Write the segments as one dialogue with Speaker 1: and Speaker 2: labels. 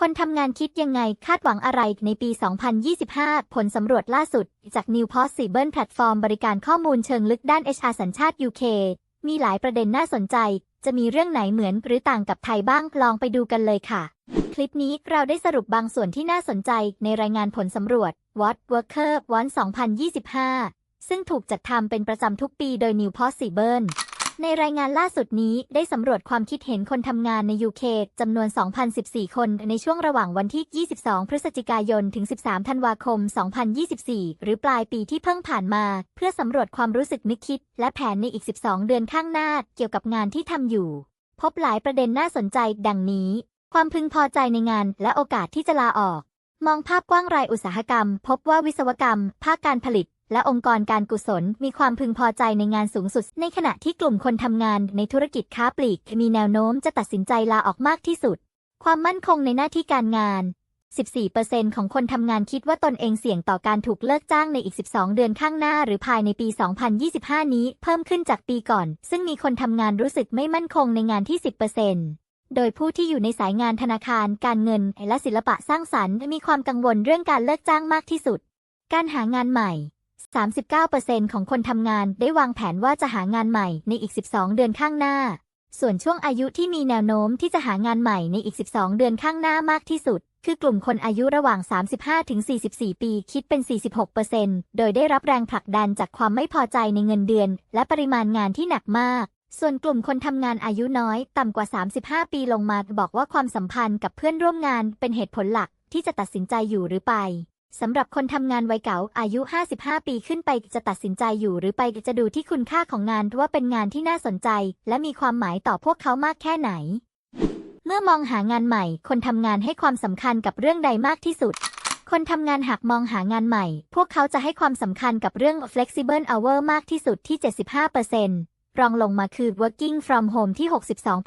Speaker 1: คนทำงานคิดยังไงคาดหวังอะไรในปี 2025 ผลสำรวจล่าสุด จาก New Possible Platform บริการข้อมูลเชิงลึกด้าน HR สัญชาติ UK มีหลายประเด็นน่าสนใจ จะมีเรื่องไหนเหมือนหรือต่างกับไทยบ้างลองไปดูกันเลยค่ะ คลิปนี้เราได้สรุปบางส่วนที่น่าสนใจในรายงานผลสำรวจ What Worker Want 2025 ซึ่งถูกจัดทำเป็นประจำทุกปีโดย New Possible ในรายงานล่าสุดนี้ได้สำรวจความคิดเห็นคนทำงานใน UK จำนวน 2,014 คนในช่วงระหว่างวันที่ 22 พฤศจิกายน ถึง 13 ธันวาคม 2024 หรือปลายปีที่เพิ่งผ่านมา เพื่อสำรวจความรู้สึกนึกคิด และแผนในอีก 12 เดือนข้างหน้าเกี่ยวกับงานที่ทำอยู่ พบหลายประเด็นน่าสนใจ ดังนี้ ความพึงพอใจในงาน และโอกาสที่จะลาออก มองภาพกว้างรายอุตสาหกรรม พบว่าวิศวกรรม ภาคการผลิต และองค์กรการกุศลมีความพึงพอใจในงานสูงสุด ในขณะที่กลุ่มคนทำงานในธุรกิจค้าปลีก มีแนวโน้มจะตัดสินใจลาออกมากที่สุด ความมั่นคงในหน้าที่การงาน 14%ของคนทำงานคิดว่าตนเองเสี่ยงต่อการถูกเลิกจ้างในอีก 12 เดือนข้างหน้า หรือภายในปี 2025 นี้ เพิ่มขึ้นจากปีก่อน ซึ่งมีคนทำงานรู้สึกไม่มั่นคงในงานที่ 10%โดยผู้ที่อยู่ในสายงานธนาคาร การเงิน และศิลปะสร้างสรรค์ มีความกังวลเรื่องการเลิกจ้างมากที่สุด การหางานใหม่ 39%ของคนทำงานได้วางแผนว่าจะหางานใหม่ในอีก 12 เดือนข้างหน้า ส่วนช่วงอายุที่มีแนวโน้มที่จะหางานใหม่ในอีก 12 เดือนข้างหน้ามากที่สุด คือกลุ่มคนอายุระหว่าง 35-44 ปีคิดเป็น 46%โดยได้รับแรงผลักดันจากความไม่พอใจในเงินเดือน และปริมาณงานที่หนักมากส่วนกลุ่มคนทำงานอายุน้อย ต่ำกว่า 35 ปีลงมาบอกว่าความสัมพันธ์กับเพื่อนร่วมงานเป็นเหตุผลหลักที่จะตัดสินใจอยู่หรือไป สำหรับคนทำงานวัยเก่าอายุ 55 ปีขึ้นไปจะตัดสินใจอยู่หรือไปจะดูที่คุณค่าของงานว่าเป็นงานที่น่าสนใจ และมีความหมายต่อพวกเขามากแค่ไหน เมื่อมองหางานใหม่ คนทำงานให้ความสำคัญกับเรื่องใดมากที่สุด คนทำงานหากมองหางานใหม่ พวกเขาจะให้ความสำคัญกับเรื่อง flexible hour มากที่สุดที่ 75%รองลงมาคือ working from home ที่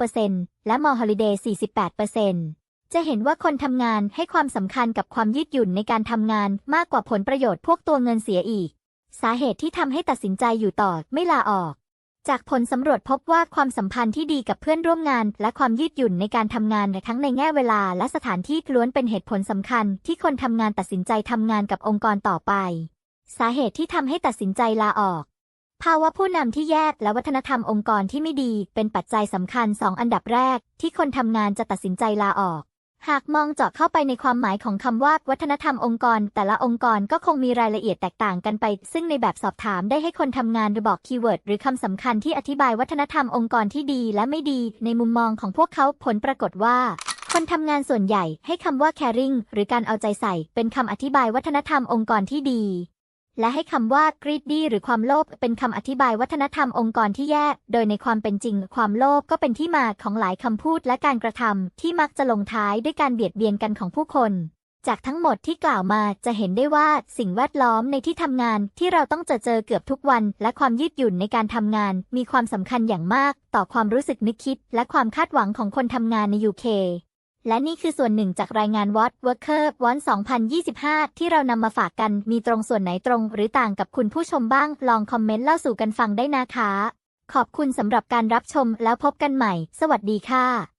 Speaker 1: 62%และ more holiday 48% จะเห็นว่าคนทำงานให้ความสำคัญกับความยืดหยุ่นในการทำงานมากกว่าผลประโยชน์พวกตัวเงินเสียอีก สาเหตุที่ทำให้ตัดสินใจอยู่ต่อไม่ลาออก จากผลสำรวจพบว่าความสัมพันธ์ที่ดีกับเพื่อนร่วมงาน และความยืดหยุ่นในการทำงานทั้งในแง่เวลาและสถานที่ล้วนเป็นเหตุผลสำคัญ ที่คนทำงานตัดสินใจทำงานกับองค์กรต่อไป สาเหตุที่ทำให้ตัดสินใจลาออกภาวะผู้นำที่แย่และวัฒนธรรมองค์กรที่ไม่ดี เป็นปัจจัยสำคัญสองอันดับแรก ที่คนทำงานจะตัดสินใจลาออก หากมองเจาะเข้าไปในความหมายของคำว่า วัฒนธรรมองค์กร แต่ละองค์กรก็คงมีรายละเอียดแตกต่างกันไป ซึ่งในแบบสอบถามได้ให้คนทำงานระบอกคีย์เวิร์ดหรือคำสำคัญที่อธิบายวัฒนธรรมองค์กรที่ดีและไม่ดี ในมุมมองของพวกเขาผลปรากฏว่า คนทำงานส่วนใหญ่ให้คำว่า caring หรือการเอาใจใส่ เป็นคำอธิบายวัฒนธรรมองค์กรที่ดี และให้คำว่า greedy หรือความโลภเป็นคำอธิบายวัฒนธรรมองค์กรที่แย่โดยในความเป็นจริง ความโลภก็เป็นที่มาของหลายคำพูดและการกระทำที่มักจะลงท้ายด้วยการเบียดเบียนกันของผู้คนจากทั้งหมดที่กล่าวมาจะเห็นได้ว่าสิ่งแวดล้อมในที่ทำงานที่เราต้องเจอเจอเกือบทุกวัน และความยืดหยุ่นในการทำงาน มีความสำคัญอย่างมาก ต่อความรู้สึกนึกคิด และความคาดหวังของคนทำงานใน UK และนี่คือส่วนหนึ่งจากรายงาน What Worker Want 2025 ที่เรานำมาฝากกัน มีตรงส่วนไหนตรง หรือต่างกับคุณผู้ชมบ้าง ลองคอมเมนต์เล่าสู่กันฟังได้นะคะ ขอบคุณสำหรับการรับชมแล้วพบกันใหม่ สวัสดีค่ะ